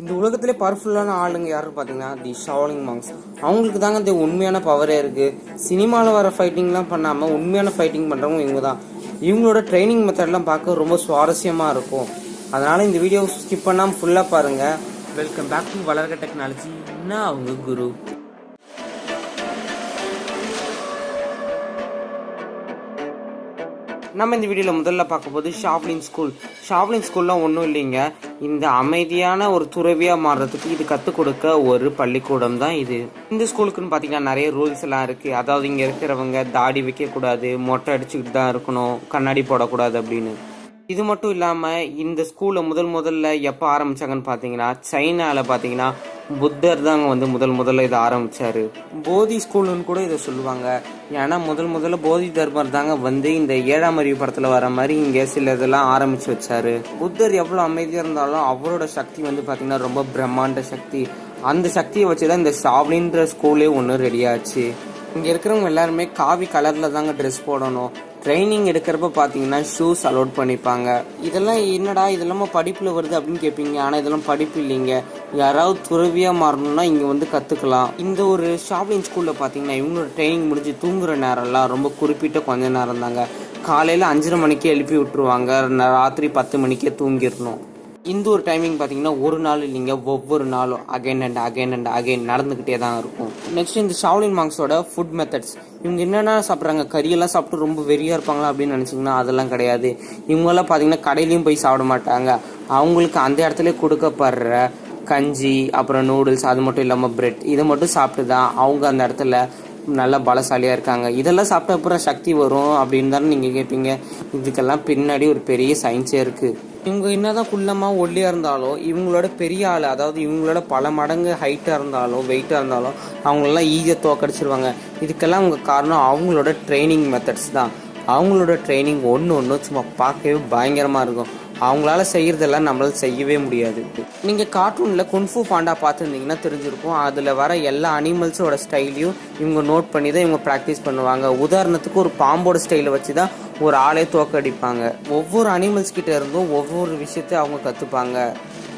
இந்த உலகத்திலே பவர்ஃபுல்லான ஆளுங்க யாருன்னு பார்த்தீங்கன்னா தி ஷாவலிங் மாங்ஸ் அவங்களுக்கு தாங்க இந்த உண்மையான பவரே இருக்குது சினிமாவில் வர ஃபைட்டிங்லாம் பண்ணாமல் உண்மையான ஃபைட்டிங் பண்ணுறவங்க இவங்க தான். இவங்களோட ட்ரைனிங் மெத்தட்லாம் பார்க்க ரொம்ப சுவாரஸ்யமாக இருக்கும். அதனால் இந்த வீடியோ ஸ்கிப் பண்ணாமல் ஃபுல்லாக பாருங்கள் வெல்கம் பேக் டு வளர்க டெக்னாலஜி நான் அவங்க குரு நம்ம இந்த வீடியோவில் முதல்ல பார்க்க போது ஷாவ்லின் ஸ்கூல் ஷாவ்லின் ஸ்கூல்லாம் ஒன்றும் இல்லைங்க. இந்த அமைதியான ஒரு துறவியாக மாறுறதுக்கு இது கற்றுக் கொடுக்க ஒரு பள்ளிக்கூடம் தான் இது. இந்த ஸ்கூலுக்குன்னு பார்த்தீங்கன்னா நிறைய ரூல்ஸ் எல்லாம் இருக்குது அதாவது இங்கே இருக்கிறவங்க தாடி வைக்கக்கூடாது மொட்டை அடிச்சுக்கிட்டு தான் இருக்கணும் கண்ணாடி போடக்கூடாது அப்படின்னு. இது மட்டும் இல்லாமல் இந்த ஸ்கூலை முதல் முதல்ல எப்போ ஆரம்பித்தாங்கன்னு பார்த்தீங்கன்னா சைனாவில் பார்த்தீங்கன்னா புத்தர் தாங்க வந்து முதல் முதல்ல இதை ஆரம்பித்தார் போதி ஸ்கூலுன்னு கூட இதை சொல்லுவாங்க. ஏன்னா முதல் முதல்ல போதி தர்மர் தாங்க வந்து இந்த ஏழாம் அறிவு படத்தில் வர மாதிரி இங்கே சில இதெல்லாம் ஆரம்பித்து வச்சார். புத்தர் எவ்வளோ அமைதியாக இருந்தாலும் அவரோட சக்தி வந்து பார்த்திங்கன்னா ரொம்ப பிரம்மாண்ட சக்தி. அந்த சக்தியை வச்சு தான் இந்த சாவ்லின்ற ஸ்கூலே ஒன்று ரெடியாச்சு இங்கே இருக்கிறவங்க எல்லாருமே காவி கலரில் தாங்க ட்ரெஸ் போடணும். ட்ரைனிங் எடுக்கிறப்ப பார்த்தீங்கன்னா ஷூஸ் அலோட் பண்ணிப்பாங்க. இதெல்லாம் என்னடா இதெல்லாம் படிப்பில் வருது அப்படின்னு கேட்பீங்க ஆனால் இதெல்லாம் படிப்பு இல்லைங்க. யாராவது துறவியாக மாறணும்னா இங்கே வந்து கற்றுக்கலாம் இந்த ஒரு ஷாப்லிங் ஸ்கூலில் பார்த்தீங்கன்னா இவங்களோட ட்ரைனிங் முடிஞ்சு தூங்குற நேரம்லாம் ரொம்ப குறிப்பிட்ட கொஞ்ச நேரம் தாங்க. காலையில் அஞ்சரை மணிக்கே எழுப்பி விட்டுருவாங்க. ராத்திரி பத்து மணிக்கே தூங்கிடணும். இந்த ஒரு டைமிங் பார்த்தீங்கன்னா ஒரு நாள் இல்லைங்க. ஒவ்வொரு நாளும் again and again and again நடந்துக்கிட்டே தான் இருக்கும். நெக்ஸ்ட் இந்த ஷாவ்லின் மாங்ஸோட ஃபுட் மெத்தட்ஸ் இவங்க என்னென்ன சாப்பிட்றாங்க? கறியெல்லாம் சாப்பிட்டு ரொம்ப வெறியாக இருப்பாங்களா அப்படின்னு நினச்சிங்கன்னா அதெல்லாம் கிடையாது. இவங்கெல்லாம் பார்த்தீங்கன்னா கடையிலையும் போய் சாப்பிட மாட்டாங்க. அவங்களுக்கு அந்த இடத்துல கொடுக்கப்படுற கஞ்சி அப்புறம் நூடுல்ஸ் அது மட்டும் இல்லாமல் பிரெட் இதை மட்டும் சாப்பிட்டு தான் அவங்க அந்த இடத்துல நல்லா பலசாலியாக இருக்காங்க. இதெல்லாம் சாப்பிட்ட அப்புறம் சக்தி வரும் அப்படின்னு தானே நீங்கள் கேட்பீங்க இதுக்கெல்லாம் பின்னாடி ஒரு பெரிய சயின்ஸே இருக்குது இவங்க என்னதான் குள்ளமாக ஒல்லியாக இருந்தாலும் இவங்களோட பெரிய ஆள் அதாவது இவங்களோட பல மடங்கு ஹைட்டாக இருந்தாலும் வெயிட்டாக இருந்தாலும் அவங்களெல்லாம் ஈஸியாக தோக்கடிச்சிருவாங்க. இதுக்கெல்லாம் அவங்க காரணம் அவங்களோட ட்ரைனிங் மெத்தட்ஸ் தான். அவங்களோட ட்ரைனிங் ஒன்று ஒன்று சும்மா பார்க்கவே பயங்கரமாக இருக்கும். அவங்களால செய்கிறதெல்லாம் நம்மளால் செய்யவே முடியாது. நீங்கள் கார்ட்டூனில் குன்ஃபு பாண்டா பார்த்துருந்தீங்கன்னா தெரிஞ்சிருக்கும். அதில் வர எல்லா அனிமல்ஸோட ஸ்டைலையும் இவங்க நோட் பண்ணி தான் இவங்க ப்ராக்டிஸ் பண்ணுவாங்க. உதாரணத்துக்கு ஒரு பாம்போட ஸ்டைலை வச்சு தான் ஒரு ஆளே தோக்கடிப்பாங்க. ஒவ்வொரு அனிமல்ஸ் கிட்ட இருந்தும் ஒவ்வொரு விஷயத்தையும் அவங்க கற்றுப்பாங்க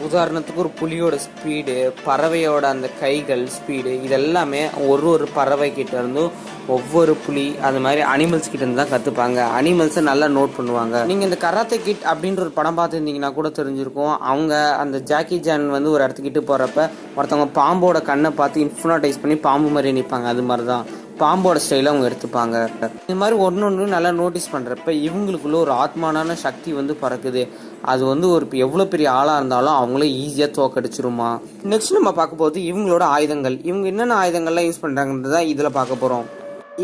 உதாரணத்துக்கு ஒரு புலியோட ஸ்பீடு பறவையோட அந்த கைகள் ஸ்பீடு இதெல்லாமே ஒரு ஒரு பறவை கிட்ட இருந்தும் ஒவ்வொரு புலி அது மாதிரி அனிமல்ஸ் கிட்ட இருந்து தான் கற்றுப்பாங்க அனிமல்ஸை நல்லா நோட் பண்ணுவாங்க. நீங்கள் இந்த கராத்தே கிட் அப்படின்ற ஒரு படம் பார்த்துருந்தீங்கன்னா கூட தெரிஞ்சிருக்கும். அவங்க அந்த ஜாக்கி ஜான் வந்து ஒரு இடத்துக்கிட்டு போகிறப்ப ஒருத்தவங்க பாம்போட கண்ணை பார்த்து இன்ஃபுனாடைஸ் பண்ணி பாம்பு மாதிரி நிற்பாங்க அது மாதிரி தான் பாம்போட ஸ்டைலை அவங்க எடுத்துப்பாங்க. இது மாதிரி ஒன்று ஒன்று நல்லா நோட்டீஸ் பண்ணுறப்ப இவங்களுக்குள்ள ஒரு ஆத்மானான சக்தி வந்து பறக்குது. அது வந்து ஒரு எவ்வளோ பெரிய ஆளாக இருந்தாலும் அவங்கள ஈஸியாக தோக்கடிச்சிருமா. நெக்ஸ்ட் நம்ம பார்க்க போகிறது இவங்களோட ஆயுதங்கள். இவங்க என்னென்ன ஆயுதங்கள்லாம் யூஸ் பண்ணுறாங்கன்றத இதில் பார்க்க போகிறோம்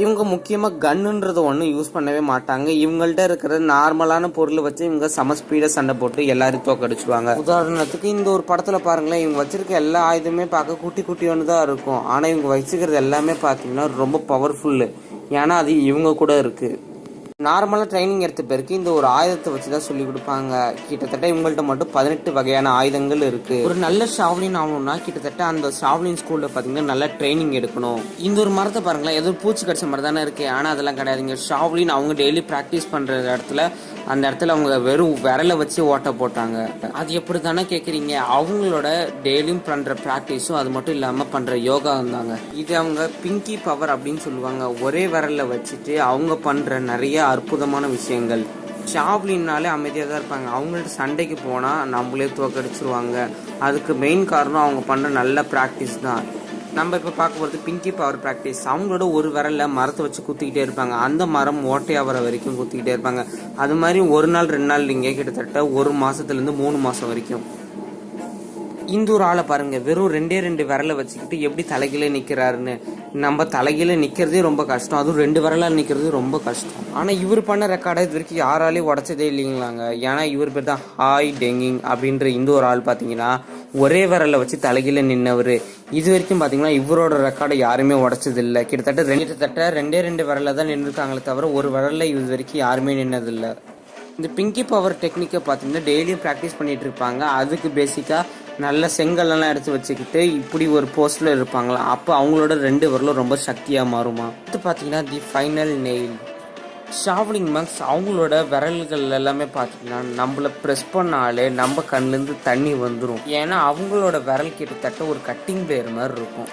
இவங்க முக்கியமாக கன்னுன்றது ஒன்றும் யூஸ் பண்ணவே மாட்டாங்க. இவங்கள்ட்ட இருக்கிற நார்மலான பொருளை வச்சு இவங்க சம ஸ்பீடாக சண்டை போட்டு எல்லாரும் தோக்கடிச்சுவாங்க உதாரணத்துக்கு இந்த ஒரு படத்தில் பாருங்களேன் இவங்க வச்சிருக்க எல்லா ஆயுதமே பார்க்க குட்டி குட்டி ஒன்று தான் இருக்கும். ஆனால் இவங்க வச்சுக்கிறது எல்லாமே பார்த்தீங்கன்னா ரொம்ப பவர்ஃபுல்லு ஏன்னா அது இவங்க கூட இருக்குது நார்மலாக ட்ரைனிங் எடுத்த பேருக்கு இந்த ஒரு ஆயுதத்தை வச்சு தான் சொல்லி கொடுப்பாங்க. கிட்டத்தட்ட இவங்கள்ட்ட மட்டும் பதினெட்டு வகையான ஆயுதங்கள் இருக்கு. ஒரு நல்ல ஷாவ்லின் ஆகணும்னா கிட்டத்தட்ட அந்த ஷாவ்லின் ஸ்கூல்ல பார்த்தீங்கன்னா நல்லா ட்ரைனிங் எடுக்கணும். இந்த ஒரு மரத்தை பாருங்களேன் ஏதோ பூச்சி கடிச்ச மாதிரி தானே இருக்கு. ஆனால் அதெல்லாம் கிடையாதுங்க. ஷாவ்லின் அவங்க டெய்லி ப்ராக்டிஸ் பண்ணுற இடத்துல அந்த இடத்துல அவங்க வெறும் விரலை வச்சு ஓட்ட போட்டாங்க. அது எப்படி தானே கேட்குறீங்க அவங்களோட டெய்லியும் பண்ணுற ப்ராக்டிஸும் அது மட்டும் இல்லாமல் பண்ணுற யோகா இருந்தாங்க இது அவங்க பிங்கி பவர் அப்படின்னு சொல்லுவாங்க. ஒரே விரலில் வச்சுட்டு அவங்க பண்ணுற நிறைய அற்புதமான விஷயங்கள். ஷாவ்லின்னாலே அமைதியாக தான் இருப்பாங்க. அவங்கள்ட்ட சண்டைக்கு போனால் நம்மளே தோக்கடிச்சிருவாங்க அதுக்கு மெயின் காரணம் அவங்க பண்ணுற நல்ல ப்ராக்டிஸ் தான். நம்ம இப்போ பார்க்க போகிறது பிங்கி பவர் ப்ராக்டிஸ் அவங்களோட ஒரு விரலில் மரத்தை வச்சு குத்திக்கிட்டே இருப்பாங்க. அந்த மரம் ஓட்டையாகிற வரைக்கும் குத்திக்கிட்டே இருப்பாங்க. அது மாதிரி ஒரு நாள் ரெண்டு நாள் நீங்கள் கிட்டத்தட்ட ஒரு மாதத்துலேருந்து மூணு மாதம் வரைக்கும். இந்த ஒரு ஆளை பாருங்க வெறும் ரெண்டே ரெண்டு விரலை வச்சுக்கிட்டு எப்படி தலைகீழே நிற்கிறாருன்னு நம்ம தலைகீழே நிற்கிறதே ரொம்ப கஷ்டம். அதுவும் ரெண்டு விரலால் நிற்கிறது ரொம்ப கஷ்டம். ஆனால் இவர் பண்ண ரெக்கார்டை இது வரைக்கும் யாராலையும் உடச்சதே இல்லைங்களாங்க. ஏன்னா இவர் பேர் தான் ஹாய் டெங்கிங் அப்படின்ற இந்த ஒரு ஆள் பார்த்தீங்கன்னா ஒரே விரலை வச்சு தலைகீழே நின்னவர். இது வரைக்கும் பார்த்தீங்கன்னா இவரோட ரெக்கார்டை யாருமே உடச்சதில்லை. கிட்டத்தட்ட ரெண்டு கிட்டத்தட்ட ரெண்டே ரெண்டு விரலில் தான் நின்றுருக்காங்களே தவிர ஒரு விரல்ல இது வரைக்கும் யாருமே நின்னதில்லை. இந்த பிங்கி பவர் டெக்னிக்கை பார்த்தீங்கன்னா டெய்லியும் ப்ராக்டிஸ் பண்ணிகிட்டு இருப்பாங்க. அதுக்கு பேசிக்காக நல்ல செங்கல்லாம் எடுத்து வச்சுக்கிட்டு இப்படி ஒரு போஸ்டில் இருப்பாங்களா? அப்போ அவங்களோட ரெண்டு விரலும் ரொம்ப சக்தியாக மாறுமா? அடுத்து பார்த்தீங்கன்னா தி ஃபைனல் நெயில் ஷாவ்லிங் மங்ஸ் அவங்களோட விரல்கள் எல்லாமே பார்த்தீங்கன்னா நம்மள ப்ரெஸ் பண்ணாலே நம்ம கண்ணுலேருந்து தண்ணி வந்துடும் ஏன்னா அவங்களோட விரல் கிட்டத்தட்ட ஒரு கட்டிங் பேர் மாதிரி இருக்கும்.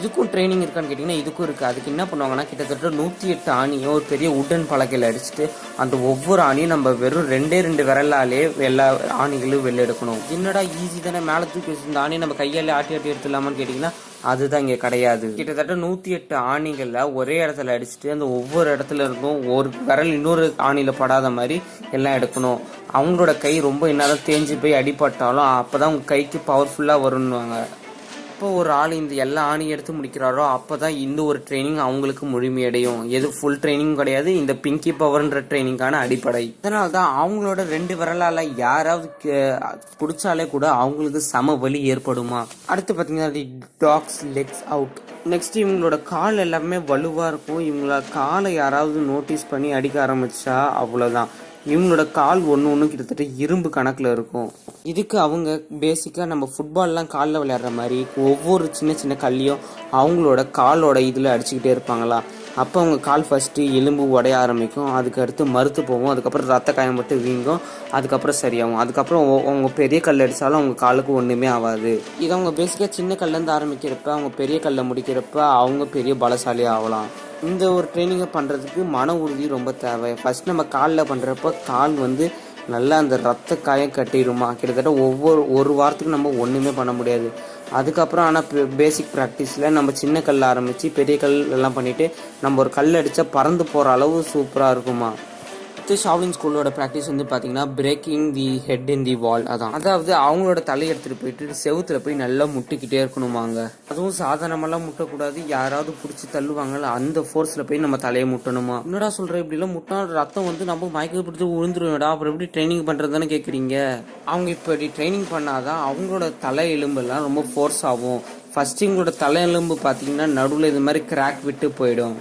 இதுக்கும் ட்ரைனிங் இருக்கான்னு கேட்டிங்கன்னா இதுக்கும் இருக்குது அதுக்கு என்ன பண்ணுவாங்கன்னா கிட்டத்தட்ட நூற்றி எட்டு ஆணியை ஒரு பெரிய உடன் பலகையில் அடிச்சுட்டு அந்த ஒவ்வொரு ஆணியும் நம்ம வெறும் ரெண்டே ரெண்டு விரலாலே எல்லா ஆணிகளும் வெளில எடுக்கணும். என்னடா ஈஸி தானே மேலே தூக்கி வச்சிருந்த ஆணியை நம்ம கையாலே ஆட்டி ஆட்டி எடுத்துடலாமான்னு கேட்டிங்கன்னா அதுதான் இங்கே கிடையாது. கிட்டத்தட்ட நூற்றி எட்டு ஆணிகளில் ஒரே இடத்துல அடிச்சுட்டு அந்த ஒவ்வொரு இடத்துல இருந்தும் ஒரு விரல் இன்னொரு ஆணியில் படாத மாதிரி எல்லாம் எடுக்கணும். அவங்களோட கை ரொம்ப என்னதான் தேஞ்சு போய் அடிபட்டாலும் அப்போ தான் உங்கள் கைக்கு பவர்ஃபுல்லாக வரும்னுவாங்க. எப்போ ஒரு ஆள் இந்த எல்லா ஆணையும் எடுத்து முடிக்கிறாரோ அப்போ தான் இந்த ஒரு ட்ரைனிங் அவங்களுக்கு முழுமையடையும். எது ஃபுல் ட்ரைனிங் கிடையாது இந்த பிங்கி பவர்ன்ற ட்ரைனிங்கான அடிப்படை. அதனால தான் அவங்களோட ரெண்டு விரலால் யாராவது க- பிடிச்சாலே கூட அவங்களுக்கு சம வலி ஏற்படுமா? அடுத்து பார்த்தீங்கன்னா டாக்ஸ் லெக்ஸ் அவுட் நெக்ஸ்ட் இவங்களோட கால் எல்லாமே வலுவாக இருக்கும். இவங்களோட காலை யாராவது நோட்டீஸ் பண்ணி அடிக்க ஆரம்பிச்சா அவ்வளோதான் இவங்களோட கால் ஒன்று ஒன்று கிட்டத்தட்ட இரும்பு கணக்கில் இருக்கும். இதுக்கு அவங்க பேசிக்காக நம்ம ஃபுட்பால்லாம் காலில் விளையாடுற மாதிரி ஒவ்வொரு சின்ன சின்ன கல்லையும் அவங்களோட காலோட இதில் அடிச்சுக்கிட்டே இருப்பாங்களா. அப்போ அவங்க கால் ஃபஸ்ட்டு எலும்பு உடைய ஆரம்பிக்கும். அதுக்கு அடுத்து மறுத்து போகும். அதுக்கப்புறம் ரத்த காயம் மட்டும் வீங்கும். அதுக்கப்புறம் சரியாகும். அதுக்கப்புறம் அவங்க பெரிய கல் அடித்தாலும் அவங்க காலுக்கு ஒன்றுமே ஆகாது. இது அவங்க பேசிக்காக சின்ன கல்லேருந்து ஆரம்பிக்கிறப்ப அவங்க பெரிய கல்லை முடிக்கிறப்ப அவங்க பெரிய பலசாலி ஆகலாம். இந்த ஒரு ட்ரைனிங்கை பண்ணுறதுக்கு மன உறுதி ரொம்ப தேவை. ஃபஸ்ட் நம்ம காலில் பண்ணுறப்ப கால் வந்து நல்லா அந்த ரத்த காயம் கட்டிடுமா? கிட்டத்தட்ட ஒவ்வொரு ஒரு வாரத்துக்கு நம்ம ஒன்றுமே பண்ண முடியாது. அதுக்கப்புறம் ஆனால் பேசிக் ப்ராக்டிஸில் நம்ம சின்ன கல் ஆரம்பித்து பெரிய கல் எல்லாம் பண்ணிவிட்டு நம்ம ஒரு கல் அடித்தா பறந்து போகிற அளவு சூப்பராக இருக்குமா? அடுத்து ஷாவ்லின் ஸ்கூலோட ப்ராக்டிஸ் வந்து பார்த்தீங்கன்னா பிரேக்கிங் தி ஹெட் இன் தி வால் அதான். அதாவது அவங்களோட தலையை எடுத்துகிட்டு போயிட்டு செவுத்துல போய் நல்லா முட்டிக்கிட்டே இருக்கணுமாங்க. அதுவும் சாதாரணமெல்லாம் முட்டக்கூடாது. யாராவது பிடிச்சி தள்ளுவாங்கல்ல அந்த ஃபோர்ஸில் போய் நம்ம தலையை முட்டணுமா? என்னடா சொல்கிற இப்படிலாம் முட்டா ரத்தம் வந்து நம்ம மயக்க பிடிச்சி விழுந்துருவேடா அப்புறம் எப்படி ட்ரைனிங் பண்ணுறதுன்னு கேட்குறீங்க அவங்க இப்படி ட்ரைனிங் பண்ணாதான் அவங்களோட தலை எலும்பெல்லாம் ரொம்ப ஃபோர்ஸ் ஆகும். ஃபஸ்ட்டு இவங்களோட தலை எலும்பு பார்த்தீங்கன்னா நடுவில் இது மாதிரி கிராக் விட்டு போயிடும்.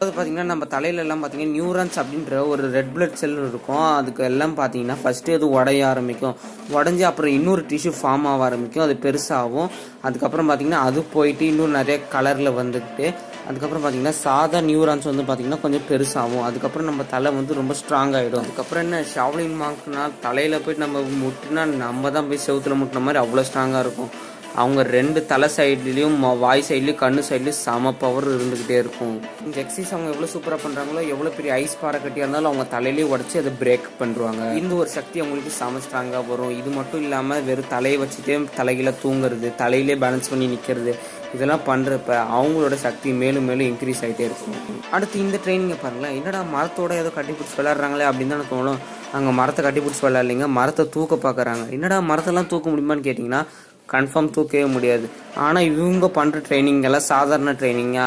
அது பார்த்தீங்கன்னா நம்ம தலையில எல்லாம் பார்த்தீங்கன்னா நியூரான்ஸ் அப்படின்ற ஒரு ரெட் பிளட் செல் இருக்கும். அதுக்கு எல்லாம் பார்த்தீங்கன்னா ஃபஸ்ட்டு அது உடைய ஆரம்பிக்கும். உடஞ்சி அப்புறம் இன்னொரு டிஷ்யூ ஃபார்ம் ஆக ஆரம்பிக்கும். அது பெருசாகும். அதுக்கப்புறம் பார்த்தீங்கன்னா அது போயிட்டு இன்னும் நிறைய கலரில் வந்துக்கிட்டு அதுக்கப்புறம் பார்த்தீங்கன்னா சாதா நியூரான்ஸ் வந்து பார்த்தீங்கன்னா கொஞ்சம் பெருசாகும். அதுக்கப்புறம் நம்ம தலை வந்து ரொம்ப ஸ்ட்ராங் ஆகிடும் அதுக்கப்புறம் என்ன ஷாவ்லின் மார்க்னா தலையில் போய் நம்ம முட்டினா நம்ம தான் போய் செவுத்துல முட்டின மாதிரி அவ்வளோ ஸ்ட்ராங்காக இருக்கும். அவங்க ரெண்டு தலை சைட்லேயும் வாய் சைட்லேயும் கண்ணு சைட்லேயும் செம பவர் இருந்துக்கிட்டே இருக்கும். ஜெக்ஸிஸ் அவங்க எவ்வளோ சூப்பராக பண்ணுறாங்களோ எவ்வளோ பெரிய ஐஸ் பாறை கட்டியாக இருந்தாலும் அவங்க தலையிலேயே உடச்சி அதை பிரேக் பண்ணுறாங்க இந்த ஒரு சக்தி அவங்களுக்கு செம ஸ்ட்ராங்காக வரும். இது மட்டும் இல்லாமல் வெறும் தலையை வச்சுட்டே தலையில தூங்குறது தலையிலே பேலன்ஸ் பண்ணி நிற்கிறது இதெல்லாம் பண்ணுறப்ப அவங்களோட சக்தி மேலும் மேலும் இன்க்ரீஸ் ஆகிட்டே இருக்கும். அடுத்து இந்த ட்ரைனிங்கை பாருங்களேன். என்னடா மரத்தோட ஏதோ கட்டி பிடிச்சி விளாட்றாங்களே அப்படின்னு தானே தோணும். அங்கே மரத்தை கட்டி பிடிச்சி விளாட்லிங்க மரத்தை தூக்க பார்க்குறாங்க. என்னடா மரத்தெல்லாம் தூக்க முடியுமான்னு கேட்டிங்கன்னா கன்ஃபார்ம் தூக்கவே முடியாது. ஆனால் இவங்க பண்ணுற ட்ரைனிங் எல்லாம் சாதாரண ட்ரைனிங்கா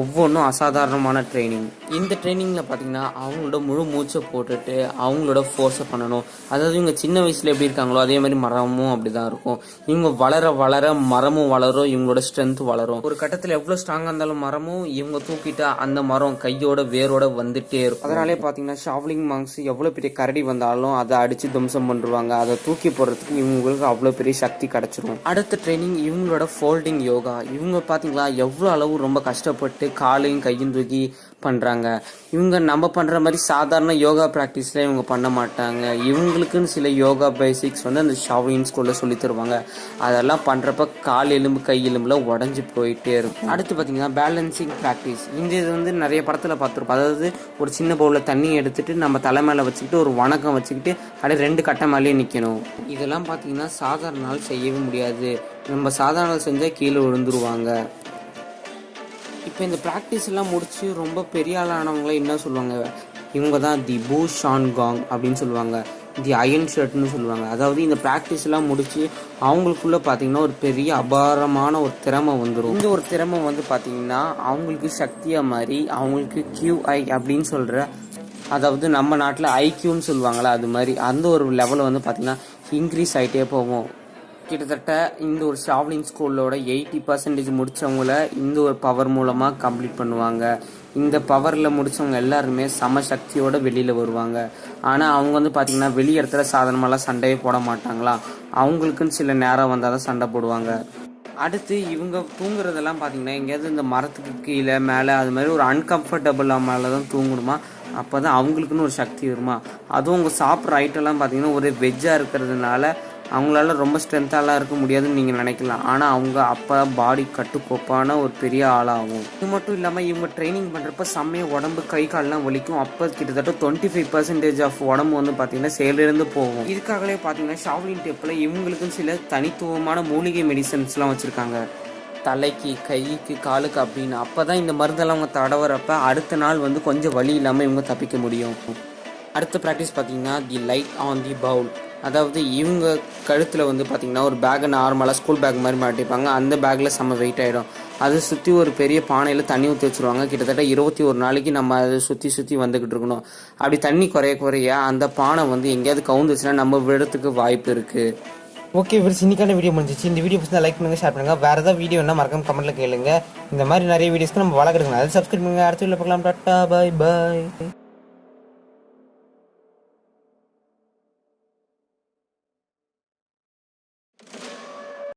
ஒவ்வொன்றும் அசாதாரணமான ட்ரைனிங் இந்த ட்ரைனிங்கில் பார்த்தீங்கன்னா அவங்களோட முழு மூச்சை போட்டுட்டு அவங்களோட ஃபோர்ஸை பண்ணணும். அதாவது இவங்க சின்ன வயசில் எப்படி இருக்காங்களோ அதே மாதிரி மரமும் அப்படி தான் இருக்கும். இவங்க வளர வளர மரமும் வளரும் இவங்களோட ஸ்ட்ரென்த் வளரும். ஒரு கட்டத்தில் எவ்வளோ ஸ்ட்ராங்காக இருந்தாலும் மரமும் இவங்க தூக்கிட்டா அந்த மரம் கையோட வேரோட வந்துட்டே இருக்கும். அதனாலே பார்த்தீங்கன்னா ஷாவ்லிங் மாங்ஸ் எவ்வளோ பெரிய கரடி வந்தாலும் அதை அடித்து துவம்சம் பண்ணுவாங்க அதை தூக்கி போடுறதுக்கு இவங்களுக்கு அவ்வளோ பெரிய சக்தி கிடச்சிரும். அடுத்த ட்ரைனிங் இவங்களோட ஃபோல்டிங் யோகா இவங்க பார்த்தீங்களா எவ்வளோ அளவு ரொம்ப கஷ்டப்பட்டு காலையும் கையும் தூக்கி பண்ணுறாங்க இவங்க நம்ம பண்ணுற மாதிரி சாதாரண யோகா ப்ராக்டிஸில் இவங்க பண்ண மாட்டாங்க. இவங்களுக்குன்னு சில யோகா பேசிக்ஸ் வந்து அந்த ஷாவின் ஸ்கூலில் சொல்லி தருவாங்க. அதெல்லாம் பண்ணுறப்ப கால் எலும்பு கை எலும்புலாம் உடஞ்சி போயிட்டே இருக்கும். அடுத்து பார்த்திங்கன்னா பேலன்சிங் ப்ராக்டிஸ் இந்த இது வந்து நிறைய படத்தில் பார்த்துருப்போம் அதாவது ஒரு சின்ன பவுலில் தண்ணி எடுத்துகிட்டு நம்ம தலை மேலே வச்சுக்கிட்டு ஒரு வணக்கம் வச்சுக்கிட்டு அப்படியே ரெண்டு கட்டை மேலேயே நிற்கணும் இதெல்லாம் பார்த்தீங்கன்னா சாதாரண நாள் செய்யவே முடியாது. நம்ம சாதாரண செஞ்சால் கீழே விழுந்துருவாங்க. இப்போ இந்த ப்ராக்டிஸ் எல்லாம் முடிச்சு ரொம்ப பெரிய ஆளானவங்கள என்ன சொல்லுவாங்க? இவங்க தான் தி பூ ஷான் காங் அப்படின்னு சொல்லுவாங்க. தி அயன் ஷர்ட்னு சொல்லுவாங்க. அதாவது இந்த ப்ராக்டிஸ் எல்லாம் முடிச்சு அவங்களுக்குள்ள பார்த்தீங்கன்னா ஒரு பெரிய அபாரமான ஒரு திறமை வந்துடும் இந்த ஒரு திறமை வந்து பார்த்தீங்கன்னா அவங்களுக்கு சக்தியாக மாதிரி அவங்களுக்கு கியூஐ அப்படின்னு சொல்கிற அதாவது நம்ம நாட்டில் ஐக்யூன்னு சொல்லுவாங்களா அது மாதிரி அந்த ஒரு லெவலில் வந்து பார்த்திங்கன்னா இன்க்ரீஸ் ஆகிட்டே போகும். கிட்டத்தட்ட இந்த ஒரு ஷாவ்லிங் ஸ்கூலோட எயிட்டி பர்சன்டேஜ் முடித்தவங்கள இந்த ஒரு பவர் மூலமாக கம்ப்ளீட் பண்ணுவாங்க. இந்த பவரில் முடித்தவங்க எல்லாருமே சம சக்தியோட வெளியில் வருவாங்க. ஆனால் அவங்க வந்து பார்த்திங்கன்னா வெளி இடத்துல சாதாரணமாலாம் சண்டையே போட மாட்டாங்களா? அவங்களுக்குன்னு சில நேரம் வந்தால் தான் சண்டை போடுவாங்க. அடுத்து இவங்க தூங்குறதெல்லாம் பார்த்தீங்கன்னா எங்கேயாவது இந்த மரத்துக்கு கீழே மேலே அது மாதிரி ஒரு அன்கம்ஃபர்டபுளாக மேலே தான் தூங்கணுமா? அப்போ தான் அவங்களுக்குன்னு ஒரு சக்தி வருமா? அதுவும் அவங்க சாப்பிட்ற ஐட்டம்லாம் பார்த்தீங்கன்னா ஒரு வெஜ்ஜாக இருக்கிறதுனால அவங்களால ரொம்ப ஸ்ட்ரென்த்தாலாம் இருக்க முடியாதுன்னு நீங்கள் நினைக்கலாம். ஆனால் அவங்க அப்போ பாடி கட்டுக்கோப்பான ஒரு பெரிய ஆளாகும். இது மட்டும் இல்லாமல் இவங்க ட்ரைனிங் பண்ணுறப்ப செம்மையாக உடம்பு கை கால்லாம் வலிக்கும். அப்போ கிட்டத்தட்ட டுவெண்ட்டி ஃபைவ் பர்சன்டேஜ் ஆஃப் உடம்பு வந்து பார்த்தீங்கன்னா செயலிருந்து போகும். இதுக்காகவே பார்த்தீங்கன்னா ஷாவ்லின் டேப்பில் இவங்களுக்கும் சில தனித்துவமான மூலிகை மெடிசன்ஸ்லாம் வச்சுருக்காங்க. தலைக்கு கைக்கு காலுக்கு அப்படின்னு. அப்போ தான் இந்த மருந்தெல்லாம் அவங்க தடவுறப்ப அடுத்த நாள் வந்து கொஞ்சம் வலி இல்லாமல் இவங்க தப்பிக்க முடியும். அடுத்த ப்ராக்டிஸ் பார்த்தீங்கன்னா the light on the bowl அதாவது இவங்க கழுத்தில் வந்து பார்த்தீங்கன்னா ஒரு பேக்கை நார்மலாக ஸ்கூல் பேக் மாதிரி மாட்டிப்பாங்க. அந்த பேக்கில் செம்ம வெயிட் ஆகிடும் அதை சுற்றி ஒரு பெரிய பானையில் தண்ணி ஊற்றி வச்சுருவாங்க. கிட்டத்தட்ட இருபத்தி ஒரு நாளைக்கு நம்ம அதை சுற்றி சுற்றி வந்துக்கிட்டு இருக்கணும். அப்படி தண்ணி குறைய குறைய அந்த பானை வந்து எங்கேயாவது கவுந்துச்சுன்னா நம்ம விடத்துக்கு வாய்ப்பு இருக்குது ஓகே விருஸ் இன்னைக்கான வீடியோ முடிஞ்சிச்சு. இந்த வீடியோ பிடிச்சா லைக் பண்ணுங்கள் ஷேர் பண்ணுங்கள் வேறு ஏதாவது வீடியோ என்ன மறக்காம கமெண்ட்டில் கேளுங்க. இந்த மாதிரி நிறைய வீடியோஸ்க்கு நம்ம வளர்க்குறதுங்க அதை சப்ஸ்கிரைப் பண்ணுங்கள் அடுத்த வீடியோ பார்க்கலாம். Tata bye bye